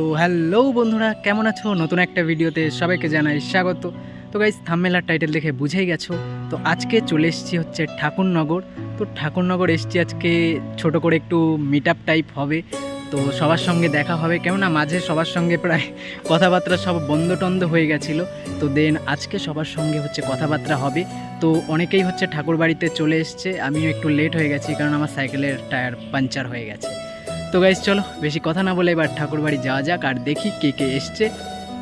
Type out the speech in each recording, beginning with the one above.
তো হ্যালো বন্ধুরা, কেমন আছো? নতুন একটা ভিডিওতে সবাইকে জানাই স্বাগত। তো গাইজ থাম্মেলার টাইটেল দেখে বুঝেই গেছো। তো আজকে চলে এসেছি হচ্ছে ঠাকুরনগর। তো ঠাকুরনগর এসেছি আজকে ছোট করে একটু মিট আপ টাইপ হবে। তো সবার সঙ্গে দেখা হবে। কেননা মাঝে সবার সঙ্গে প্রায় কথাবার্তা সব বন্ধ টন্ধ হয়ে গেছিল। তো দেন আজকে সবার সঙ্গে হচ্ছে কথাবার্তা হবে। তো অনেকেই হচ্ছে ঠাকুর বাড়িতে চলে এসছে। আমিও একটু লেট হয়ে গেছি কারণ আমার সাইকেলের টায়ার পাঞ্চার হয়ে গেছে। তো গাইজ চলো বেশি কথা না বলে এবার ঠাকুর বাড়ি যাওয়া যাক আর দেখি কে কে এসছে।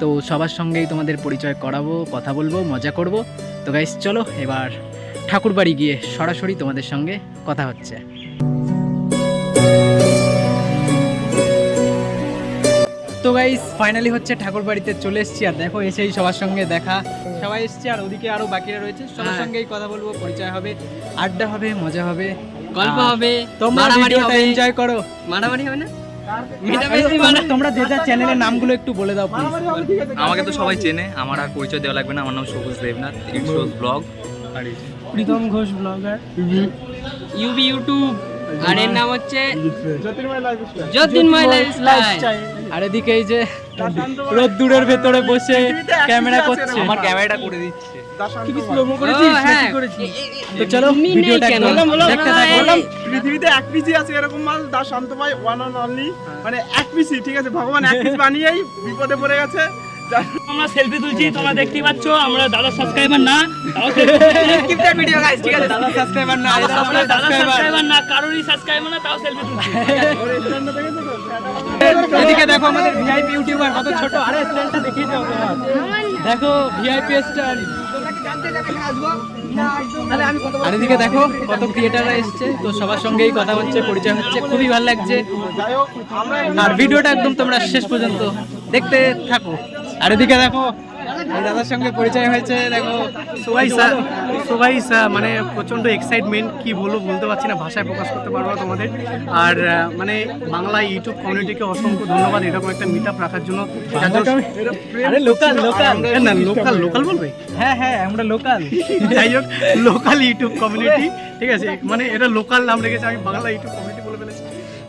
তো সবার সঙ্গেই তোমাদের পরিচয় করাবো কথা বলব মজা করব। তো গাইজ চলো এবার ঠাকুর বাড়ি গিয়ে সরাসরি তোমাদের সঙ্গে কথা হচ্ছে। তো গাইজ ফাইনালি হচ্ছে ঠাকুর বাড়িতে চলে এসেছি আর দেখো এসেই সবার সঙ্গে দেখা। সবাই এসছে আর ওদিকে আরও বাকিরা রয়েছে। সবার হ্যাঁ। সঙ্গেই কথা বলব পরিচয় হবে আড্ডা হবে মজা হবে। গল্প হবে তোমরা ভিডিওটা এনজয় করো। মারামারি হবে না? তোমরা- তোমরা যে যার চ্যানেলের নামগুলো একটু বলে দাও প্লিজ আমাকে তো সবাই চেনে আমার আর পরিচয় দেওয়া লাগবে না আমার নাম Sabuj Debnath it's blog. Pritam Ghosh blogger UV YouTube. আর এর নাম হচ্ছে জ্যোতির্ময় লাইফস্টাইল। আর এদিকে এই যে রোদ্দুরের ভেতরে বসে ক্যামেরা করছে। আমার ক্যামেরাটা করে দিচ্ছে। করেছিস? ও, হ্যাঁ। করেছিস? তো চলো ভিডিওটা কেন? বললাম, দেখতে থাকো। বললাম। পৃথিবীতে এক পিসি আছে এরকম মাল দা শান্ত ভাই ওয়ান অন অনলি মানে এক পিসি ঠিক আছে? ভগবান এক পিস বানিয়েই বিপদে পড়ে গেছে। আমরা সেলফি তুলছি তোমরা দেখতেই পাচ্ছ আমরা দাদা সাবস্ক্রাইবার না তাও স্কিপ দ্যাট ভিডিও গাইস ঠিক আছে দাদা সাবস্ক্রাইবার না দাদা সাবস্ক্রাইবার না কারোরই সাবস্ক্রাইবার না তাও সেলফি তুলছি। এদিকে দেখো আমাদের ভিআইপি ইউটিউবার কত ছোট। আরে স্ট্যান্ডটা দেখিয়ে দাও তোমার দেখো ভিআইপি স্ট্যান্ড আর এদিকে দেখো কত ক্রিয়েটাররা এসছে। তো সবার সঙ্গেই কথা হচ্ছে পরিচয় হচ্ছে খুবই ভালো লাগছে। আর ভিডিওটা একদম তোমরা শেষ পর্যন্ত দেখতে থাকো। আর এদিকে দেখো দাদার সঙ্গে পরিচয় হয়েছে দেখো সবাই স্যার সবাই স্যার মানে প্রচণ্ড এক্সাইটমেন্ট কি বলব বলতে পারছি না ভাষায় প্রকাশ করতে পারব না তোমাদের। আর মানে বাংলা ইউটিউব কমিউনিটিকে অসংখ্য ধন্যবাদ এরকম একটা মিট আপ রাখার জন্য। লোকাল লোকাল না লোকাল লোকাল বলবে? হ্যাঁ হ্যাঁ আমরা লোকাল যাই হোক লোকাল ইউটিউব কমিউনিটি ঠিক আছে? মানে এটা লোকাল নাম রেখেছে আমি বাংলা ইউটিউব কমিউনিটি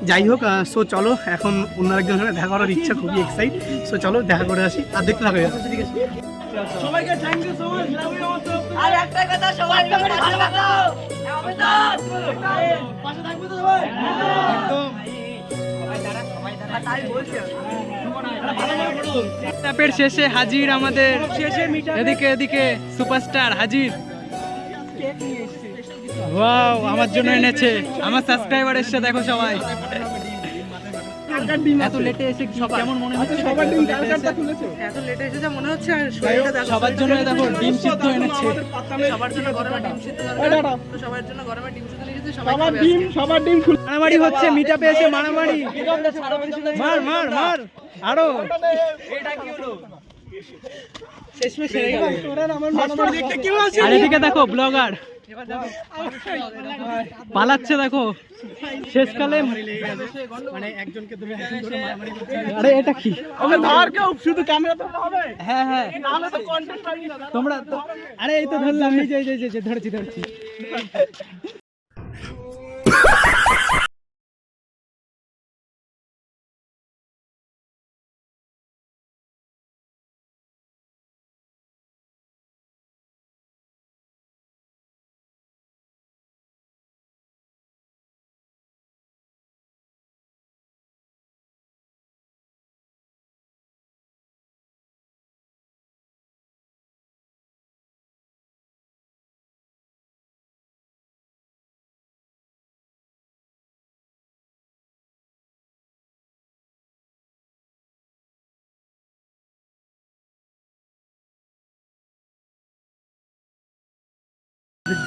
যাই হোক সো চলো এখন অন্য একজনের সঙ্গে দেখা করার ইচ্ছা খুবই এক্সাইট সো চলো দেখা করে আসি আর দেখতে থাকো ঠিক আছে সবাইকে thank you so much love you আমার তরফ থেকে। আর একটা কথা সবাই ভালোবাসো পাশে থাকবে তো সবাই। মিটআপের শেষে হাজির আমাদের। এদিকে এদিকে সুপারস্টার হাজির। ওয়াও আমার জন্য এনেছে। আমার সাবস্ক্রাইবার এসছে দেখো সবাই। ডিম এত লেটে এসে কি কেমন মনে হচ্ছে? সবার ডিম এত এসে? এসেছে মনে হচ্ছে আর সবার জন্য দেখো ডিম সিদ্ধ এনেছে। সবার জন্য গরমে ডিম সিদ্ধ এই তো সবার জন্য গরমে ডিম সিদ্ধ লিখেছে সবাই সবার ডিম সবার ডিম মারামারি হচ্ছে এসে মারামারি। মার মার মার। আরও। আর এদিকে দেখো ব্লগার পালাচ্ছে দেখো। শেষকালে মানে একজনকে করছে। আরে এটা কি? ধর কেউ শুধু ক্যামেরা তো হবে হ্যাঁ হ্যাঁ। নাহলে তো কন্টেন্ট পাবি না। তোমরা আরে এই তো ধরলাম এই যে, এই যে ধরছি ধরছি।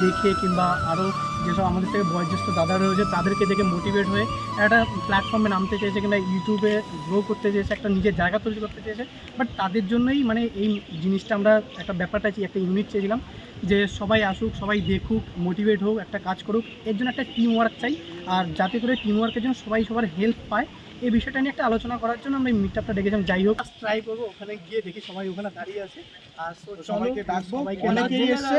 দেখে কিংবা আরও যেসব আমাদের থেকে বয়োজ্যেষ্ঠ দাদা রয়েছে, তাদেরকে দেখে মোটিভেট হয়ে একটা প্ল্যাটফর্মে নামতে চেয়েছে কিংবা ইউটিউবে গ্রো করতে চেয়েছে, একটা নিজের জায়গা তৈরি করতে চেয়েছে। বাট তাদের জন্যই মানে এই জিনিসটা আমরা একটা ব্যাপারটা চাই একটা ইউনিট চেয়েছিলাম যে সবাই আসুক, সবাই দেখুক মোটিভেট হোক, একটা কাজ করুক। এর জন্য একটা টিম ওয়ার্ক চাই। আর যাতে করে টিম ওয়ার্কের জন্য সবাই সবার হেল্প পায় এই বিষয়টা নিয়ে একটা আলোচনা করার জন্য আমরা মিট আপটা ডেকেছিলাম। যাই হোক ট্রাই করব ওখানে গিয়ে দেখি সবাই ওখানে দাঁড়িয়ে আছে। আর সবাইকে ডাকবো সবাইকে অনেকেই এসছে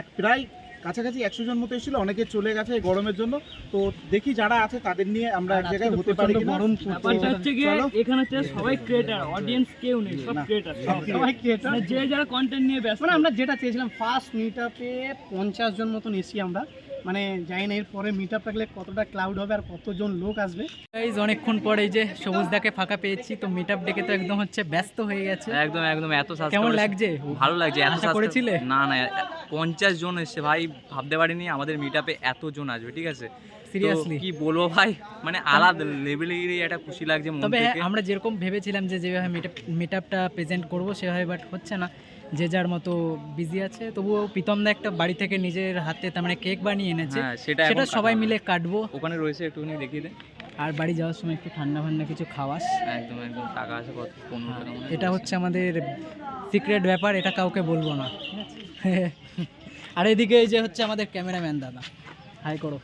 এক প্রায় কাছাকাছি একশো জন মতো এসেছিল অনেকে চলে গেছে গরমের জন্য। তো দেখি যারা আছে তাদের নিয়ে আমরা এক জায়গায় হতে পারি গরম ব্যাপারটা হচ্ছে গিয়ে এখানে হচ্ছে সবাই ক্রিয়েটার অডিয়েন্স কেউ নেই সব। ক্রিয়েটার সবাই। মানে যে যারা কন্টেন্ট নিয়ে ব্যস্ত। মানে আমরা যেটা চেয়েছিলাম ফার্স্ট মিট আপে পঞ্চাশ জন মতন এসি আমরা। মানে জানি না এরপরে মিট আপ থাকলে কতটা ক্লাউড হবে আর কতজন লোক আসবে। গাইজ অনেকক্ষণ পরে যে সবুজ দাকে ফাঁকা পেয়েছি তো মিট আপ ডেকে তো একদম হচ্ছে ব্যস্ত হয়ে গেছে। একদম একদম এত কেমন লাগছে? ভালো লাগছে এত করেছিলে? না না পঞ্চাশ জন এসছে। ভাই ভাবতে পারিনি আমাদের মিট আপে এত জন আসবে ঠিক আছে? সিরিয়াসলি কি বলব ভাই? মানে আলাদা লেভেলেরই একটা খুশি লাগছে তবে আমরা যেরকম ভেবেছিলাম যে যেভাবে মিট আপটা প্রেজেন্ট করব সেভাবে বাট হচ্ছে না। যে যার মতো বিজি আছে তবুও প্রীতমদা একটা বাড়ি থেকে নিজের হাতে তার মানে কেক বানিয়ে এনেছে। হ্যাঁ সেটা সেটা সবাই মিলে কাটবো। ওখানে রয়েছে একটুখানি দেখিয়ে দে। আর বাড়ি যাওয়ার সময় একটু ঠান্ডা ফান্ডা কিছু খাওয়াস। একদম একদম টাকা আছে কত? হয়। এটা হচ্ছে আমাদের সিক্রেট ব্যাপার এটা কাউকে বলব না। আর এদিকে এই যে হচ্ছে আমাদের ক্যামেরাম্যান দাদা। হাই করো।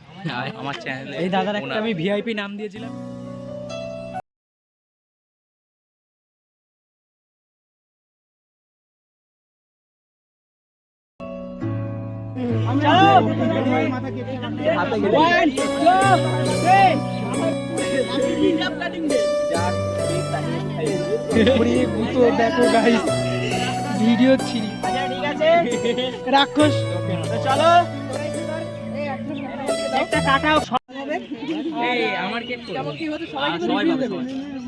আমার চ্যানেলে এই দাদার একটা আমি ভিআইপি নাম দিয়েছিলাম। দেখো গাইস ভিডিও ছিড়ি রাক্ষস চলো। একটা কাটাও এই আমার কেক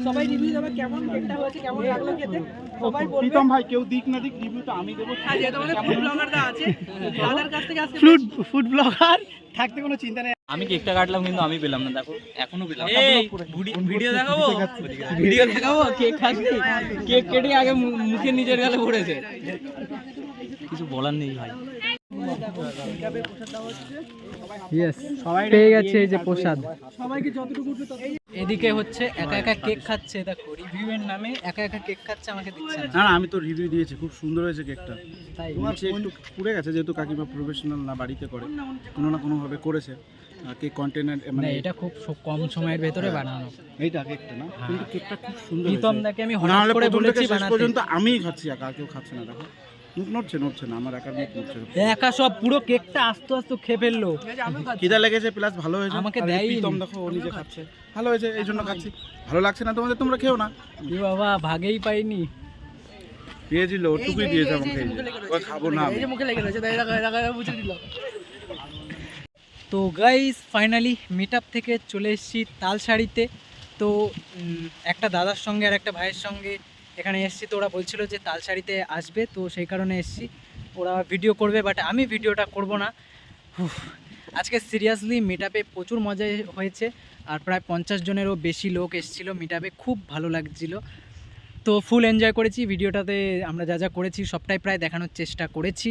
সবাই রিভিউ দেবে? কেমন কেকটা হয়েছে কেমন লাগল খেতে? সবাই বলবে। প্রীতম ভাই কেউ দিক না দিক রিভিউটা আমি দেবো। ফুড ব্লগারটা আছে দাদার কাছ থেকে আজকে ফুড ফুড ব্লগার থাকতে কোনো চিন্তা নেই। আমি কেকটা কাটলাম কিন্তু আমি পেলাম না দেখো এখনও পেলাম। ভিডিও দেখাবো? ভিডিও দেখাবো? কেক খাসনি কেক কেটে আগে মুখে নিজের গালে পড়েছে। কিছু বলার নেই ভাই। পেয়ে গেছে এই যে প্রসাদ। সবাইকে যতটুকু এদিকে হচ্ছে একা একা কেক খাচ্ছে দেখো রিভিউয়ের নামে একা একা কেক খাচ্ছে আমাকে দিচ্ছে না। না না আমি তো রিভিউ দিয়েছি খুব সুন্দর হয়েছে কেকটা। তাই। নিচে একটু পুড়ে গেছে যেহেতু কাকিমা প্রফেশনাল না বাড়িতে করে। কোনো না কোনোভাবে করেছে। কেক কন্টেনার মানে এটা খুব কম সময়ের ভেতরে বানানো। এইটা কেকটা না? কিন্তু কেকটা খুব সুন্দর প্রীতম দাকে আমি হঠাৎ করে বলেছি শেষ বানাতে। পর্যন্ত আমিই খাচ্ছি একা আর কেউ খাচ্ছে না দেখো। নড়ছে নড়ছে না আমার একার মুখ নড়ছে। একা সব পুরো কেকটা আস্তে আস্তে খেয়ে ফেলল। খিদা লেগেছে প্লাস ভালো হয়েছে। আমাকে প্রীতম দেখো ও নিজে খাচ্ছে। ভালো হয়েছে এই জন্য খাচ্ছি। ভালো লাগছে না তোমাদের? তোমরা খেও না। এ বাবা ভাগেই পাইনি। দিয়েছিল ওটুকুই দিয়েছে আমাকে। খাব না। মুখে লেগে রয়েছে। বুঝে দিল। তো গাইস ফাইনালি মিট থেকে চলে এসেছি তালসারিতে তো একটা দাদার সঙ্গে আর একটা ভাইয়ের সঙ্গে এখানে এসেছি তো ওরা বলছিল যে তালসারিতে আসবে, তো সেই কারণে এসেছি। ওরা ভিডিও করবে বাট আমি ভিডিওটা করব না। আজকে সিরিয়াসলি মিট আপে প্রচুর মজা হয়েছে, আর প্রায় পঞ্চাশ জনেরও বেশি লোক এসেছিল মিট আপে খুব ভালো লাগছিল। তো ফুল এনজয় করেছি, ভিডিওটাতে আমরা যা যা করেছি, সবটাই প্রায় দেখানোর চেষ্টা করেছি।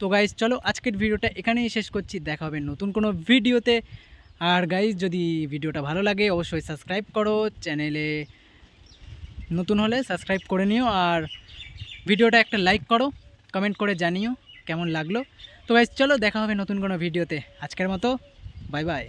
তো গাইজ চলো আজকের ভিডিওটা এখানেই শেষ করছি, দেখা হবে নতুন কোনো ভিডিওতে আর গাইজ যদি ভিডিওটা ভালো লাগে, অবশ্যই সাবস্ক্রাইব করো চ্যানেলে নতুন হলে সাবস্ক্রাইব করে নিও আর ভিডিওটা একটা লাইক করো কমেন্ট করে জানিও কেমন লাগল। তো গাইজ চলো দেখা হবে নতুন কোনো ভিডিওতে। আজকের মতো বাই বাই